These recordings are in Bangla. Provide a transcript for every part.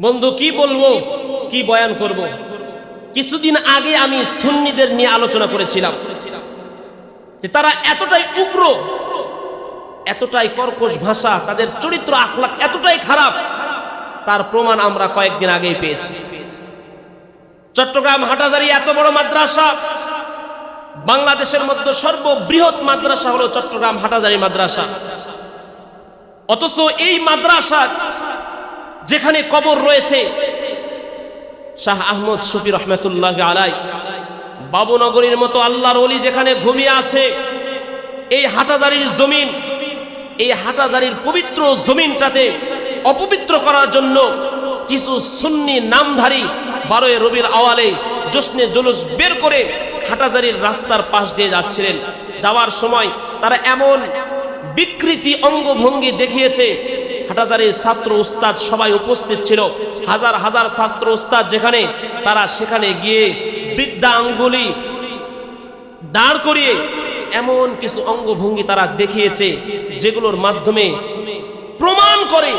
বন্ধু, কি বলব? কি বয়ান করব? কিছুদিন আগে আমি সুন্নিদের নিয়ে আলোচনা করেছিলাম যে তারা এতটাই উগ্র, এতটাই কর্কশ ভাষা, তাদের চরিত্র আখলাক এতটাই খারাপ, তার প্রমাণ আমরা কয়েকদিন আগেই পেয়েছি। চট্টগ্রাম হাটাজারি এত বড় মাদ্রাসা, বাংলাদেশের মধ্যে সর্ববৃহৎ মাদ্রাসা হলো চট্টগ্রাম হাটাজারি মাদ্রাসা। অথচ এই মাদ্রাসা যেখানে কবর রয়েছে, শাহ আহমদ শফি রহমতুল্লাহ আলাই বাবুনগরীর মতো আল্লাহর অলি যেখানে ঘুমিয়ে আছে, এই হাটাজারির জমিন, এই হাটাজারির পবিত্র জমিনটাতে অপবিত্র করার জন্য কিছু সুন্নি নামধারী বারোয় রবির আওয়ালে জশ্নে জুলুস বের করে হাটাজারির রাস্তার পাশ দিয়ে যাচ্ছিলেন। যাওয়ার সময় তারা এমন বিকৃতি অঙ্গভঙ্গি দেখিয়েছে হাটাজারির ছাত্র উস্তাদ সবাই উপস্থিত ছিল। হাজার হাজার ছাত্র উস্তাদ যেখানে, তারা সেখানে গিয়ে বিদ্যা আঙ্গুলি দাঁড় করিয়ে এমন কিছু অঙ্গভঙ্গি তারা দেখিয়েছে, যেগুলোর মাধ্যমে প্রমাণ করে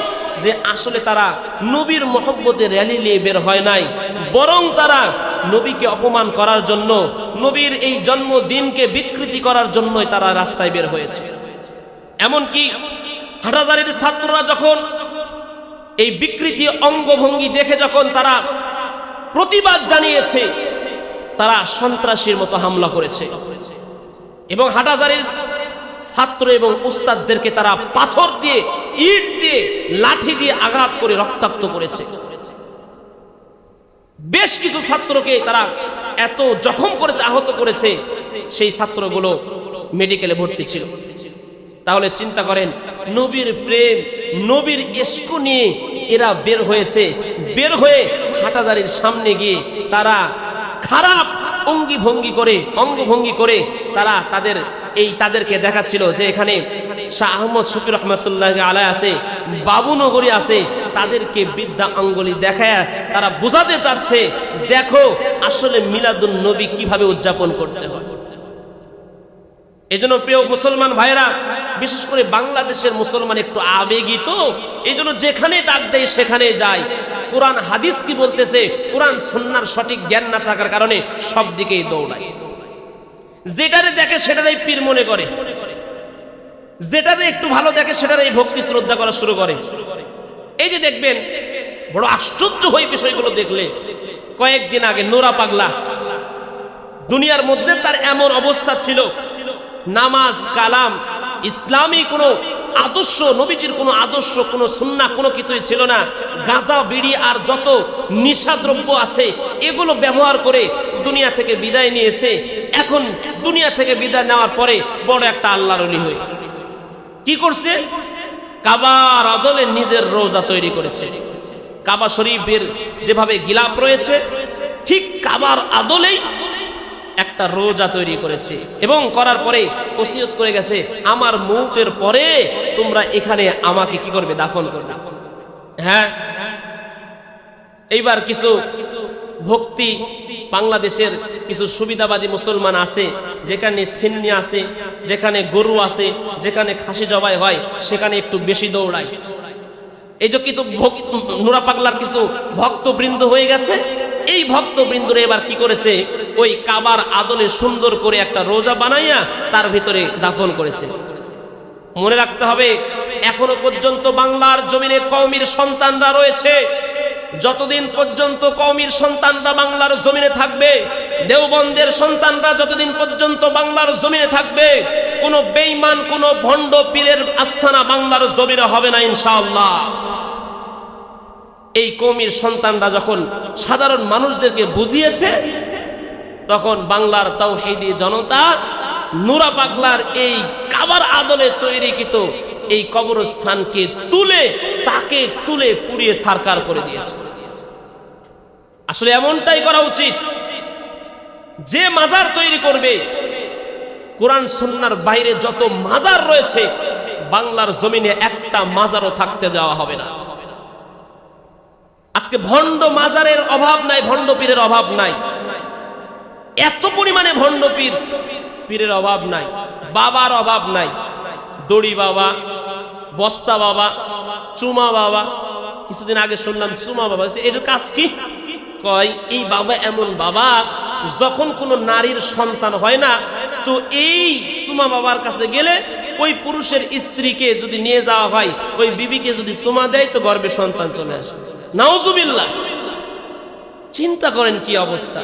যে আসলে তারা নবীর মহব্বতে র্যালি নিয়ে বের হয় নাই। বরং তারা নবীকে অপমান করার জন্য, নবীর এই জন্মদিনকে বিকৃতি করার জন্যই তারা রাস্তায় বের হয়েছে। এমনকি হাটাজারির ছাত্ররা যখন এই বিকৃতি অঙ্গভঙ্গি দেখে যখন তারা প্রতিবাদ জানিয়েছে, তারা সন্ত্রাসীর মতো হামলা করেছে। এবং হাটাজারির ছাত্র এবং উস্তাদদেরকে তারা পাথর দিয়ে, ইট দিয়ে, লাঠি দিয়ে আঘাত করে রক্তাক্ত করেছে। বেশ কিছু ছাত্রকে তারা এত জখম করেছে, আহত করেছে, সেই ছাত্রগুলো মেডিকেলে ভর্তি ছিল। তাহলে চিন্তা করেন নবীর প্রেম, নবীর এসকু নিয়ে এরা বের হয়েছে। বের হয়ে হাটাজারির সামনে গিয়ে তারা খারাপ অঙ্গি ভঙ্গি করে, অঙ্গভঙ্গি করে তারা তাদের এই তাদেরকে দেখাচ্ছিল যে এখানে শাহ আহমদ শফির রহমতুল্লাহ আলায় আছে বাবুনগরী আছে, তাদেরকে বিদ্যা অঙ্গলি দেখায় তারা বোঝাতে চাচ্ছে, দেখো আসলে মিলাদুন নবী কীভাবে উদযাপন করতে হয়। এজন্য প্রিয় মুসলমান ভাইরা বিশেষ করে বাংলাদেশের মুসলমান একটু আবেগী তো এই জন্য যেখানে ডাক দেয় সেখানে যায়। কোরআন, হাদিস কি বলতেছে? কোরআন সন্ন্যার সঠিক জ্ঞান না থাকার কারণে সব দিকেই দৌড়ায়। যেটারে দেখে সেটারই পীর মনে করে। যেটারে একটু ভালো দেখে সেটারই ভক্তি শ্রদ্ধা করা শুরু করে। এই যে দেখবেন, বড় আশ্চর্য হয়ে বিষয়গুলো দেখলে। কয়েকদিন আগে নোরা পাগলা, দুনিয়ার মধ্যে তার এমন অবস্থা ছিল নামাজ, কালাম, ইসলামী কোনো আদর্শ, নবীজির কোনো আদর্শ, কোনো সুন্না, কোনো কিছুই ছিল না। গাঁজা, বিড়ি আর যত নিশাদ্রব্য আছে, এগুলো ব্যবহার করে দুনিয়া থেকে বিদায় নিয়েছে। এখন দুনিয়া থেকে বিদায় নেওয়ার পরে বড় একটা আল্লাহর অলি হয়েছে কি করছে? কাবার আদলে নিজের রোজা তৈরি করেছে। কাবা শরীফের যেভাবে গিলাপ রয়েছে, ঠিক কাবার আদলেই একটা রোজা তৈরি করেছে এবং করার পরে ওসিয়ত করে গেছে, আমার মৌতের পরে তোমরা এখানে আমাকে কি করবে? দাফন করবে। হ্যাঁ। এইবার কিছু ভক্তি বাংলাদেশের কিছু সুবিধাবাদী মুসলমান আছে, যেখানে সিন্নি আছে, যেখানে গরু আছে, যেখানে খাসি জবাই হয়, সেখানে একটু বেশি দৌড়ায়। এই যে কিছু নোরা পাগলার কিছু ভক্তবৃন্দ হয়ে গেছে এই ভক্তবৃন্দরে এবার কি করেছে? ওই কাবার আদলে সুন্দর করে একটা রোজা বানাইয়া তার ভিতরে দাফন করেছে। মনে রাখতে হবে, এখনও পর্যন্ত বাংলার জমিনে কৌমির সন্তানরা রয়েছে। যতদিন পর্যন্ত কৌমির সন্তানরা বাংলার জমিনে থাকবে, দেওবন্দের সন্তানরা যতদিন পর্যন্ত বাংলার জমিনে থাকবে, কোন বেইমান কোন ভণ্ড পীরের আস্থানা বাংলার জমিনে হবে না ইনশাআল্লাহ। এই কৌমির সন্তানরা যখন সাধারণ মানুষদেরকে বুঝিয়েছে, তখন বাংলার তাও তৌহিদি জনতা নুরা পাগলার এই কাবার আদলে তৈরিকৃত এই কবরস্থানকে তুলে, তাকে তুলে পুড়িয়ে সারকার করে দিয়েছে। আসলে এমনটাই করা উচিত। যে মাজার তৈরি করবে, কোরআন সন্ন্যার বাইরে যত মাজার রয়েছে, বাংলার জমিনে একটা মাজারও থাকতে যাওয়া হবে না। আজকে ভণ্ড মাজারের অভাব নাই, ভণ্ড পীরের অভাব নাই। এত পরিমাণে ভণ্ড পীর, পীরের অভাব নাই, বাবার অভাব নাই। দড়ি বাবা, বস্তা বাবা, চুমা বাবা, কিছুদিন আগে শুনলাম চুমা বাবা। এটার কাজ কি? কয়, এই বাবা এমন বাবা, যখন কোনো নারীর সন্তান হয় না, তো এই সুমা বাবার কাছে গেলে ওই পুরুষের স্ত্রীকে যদি নিয়ে যাওয়া হয়, ওই বিবিকে যদি সুমা দেয়, তো গর্বে সন্তান চলে আসে। নাউজুবিল্লাহ। চিন্তা করেন কি অবস্থা?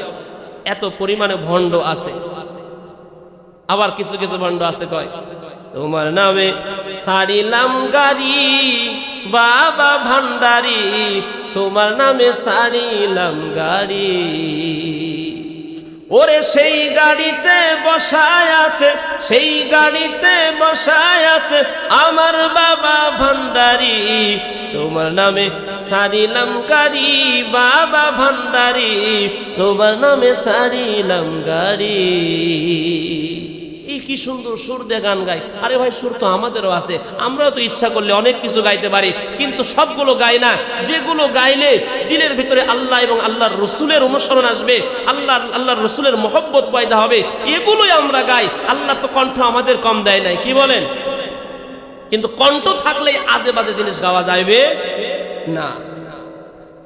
এত পরিমাণে ভণ্ড আছে। আবার কিছু কিছু ভণ্ড আছে কয়, তোমার নামে সারিলাম গাড়ি বাবা ভান্ডারি, তোমার নামে সারিলাম গাড়ি ওরে সেই গাড়িতে বসায় আছে, সেই গাড়িতে বসায় আছে আমার বাবা ভান্ডারি। তোমার নামে সারিলাম গাড়ি, বাবা ভান্ডারি। তোমার নামে সারিলাম গাড়ি। এই কি সুন্দর সুর দিয়ে গান গাই। আরে ভাই, সুর তো আমাদেরও আছে। আমরাও তো ইচ্ছা করলে অনেক কিছু গাইতে পারি, কিন্তু সবগুলো গাই না। যেগুলো গাইলে দিলের ভিতরে আল্লাহ এবং আল্লাহর রসুলের অনুসরণ আসবে আল্লাহ আল্লাহর রসুলের মহব্বত পয়দা হবে। এগুলোই আমরা গাই। আল্লাহ তো কণ্ঠ আমাদের কম দেয় নাই, কি বলেন? কিন্তু কণ্ঠ থাকলেই আজে বাজে জিনিস গাওয়া যাবে না।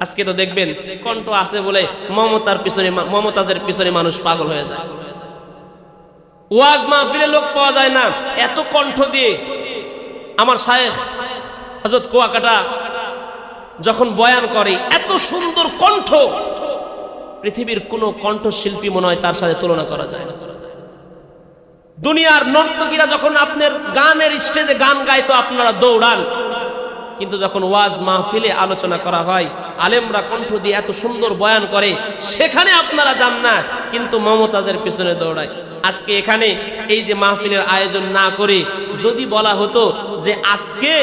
আজকে তো দেখবেন, কণ্ঠ আছে বলে মমতার পিছনে মমতাজের পিছনে মানুষ পাগল হয়ে যায়। ওয়াজ মাহফিলে লোক পাওয়া যায় না। এত কণ্ঠ দিয়ে আমার শায়েখ হজরত কুয়াকাটা যখন বয়ান করে, এত সুন্দর কণ্ঠ, পৃথিবীর কোন কণ্ঠশিল্পী মনে হয় তার সাথে তুলনা করা যায় না। দুনিয়ার নর্তকীরা যখন আপনার গানের স্টেজে গান গায় তো আপনারা দৌড়ান। কিন্তু যখন ওয়াজ মাহফিলে আলোচনা করা হয় আলেমরা কণ্ঠ দিয়ে এত সুন্দর বয়ান করে, সেখানে আপনারা যান না, কিন্তু মমতাজের পিছনে দৌড়ায়। আজকে এখানে এই যে মাহফিলের আয়োজন না করে যদি বলা হতো যে আজকে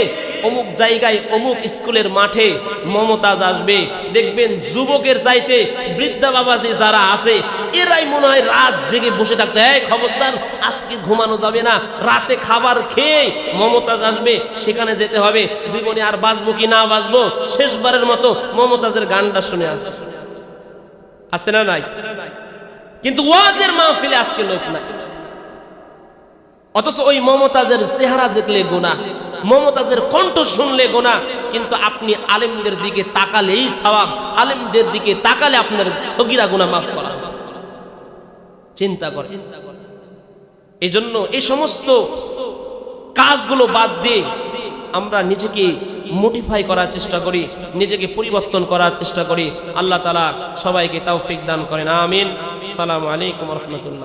অমুক জায়গায়, অমুক স্কুলের মাঠে মমতাজ আসবে। দেখবেন যুবকের চাইতে বৃদ্ধা বাবাজি যারা আছে, এরাই মনে হয় রাত জেগে বসে থাকতে। এই খবরদার, আজকে ঘুমানো যাবে না, রাতে খাবার খেয়ে মমতাজ আসবে, সেখানে যেতে হবে। জীবনে আর বাঁচবো কি না বাঁচবো, শেষবারের মতো মমতাজের গানটা শুনে আসে। আছে না নাই? কিন্তু ওয়াজের মাহফিলে আজকে লোক নাই। অথচ ওই মমতাজের চেহারা দেখলে গোনা মমতাজের কণ্ঠ শুনলে গোনা, কিন্তু আপনি আলেমদের দিকে তাকালেই সওয়াব। আলেমদের দিকে তাকালে আপনার সগিরা গোনা মাফ করা চিন্তা করে এই জন্য এই সমস্ত কাজগুলো বাদ দিয়ে আমরা নিজেকে মোটিফাই করার চেষ্টা করি, নিজেকে পরিবর্তন করার চেষ্টা করি। আল্লাহ তালা সবাইকে তৌফিক দান করেন। আমিন। সালাম আলাইকুম রহমতুল্লাহ।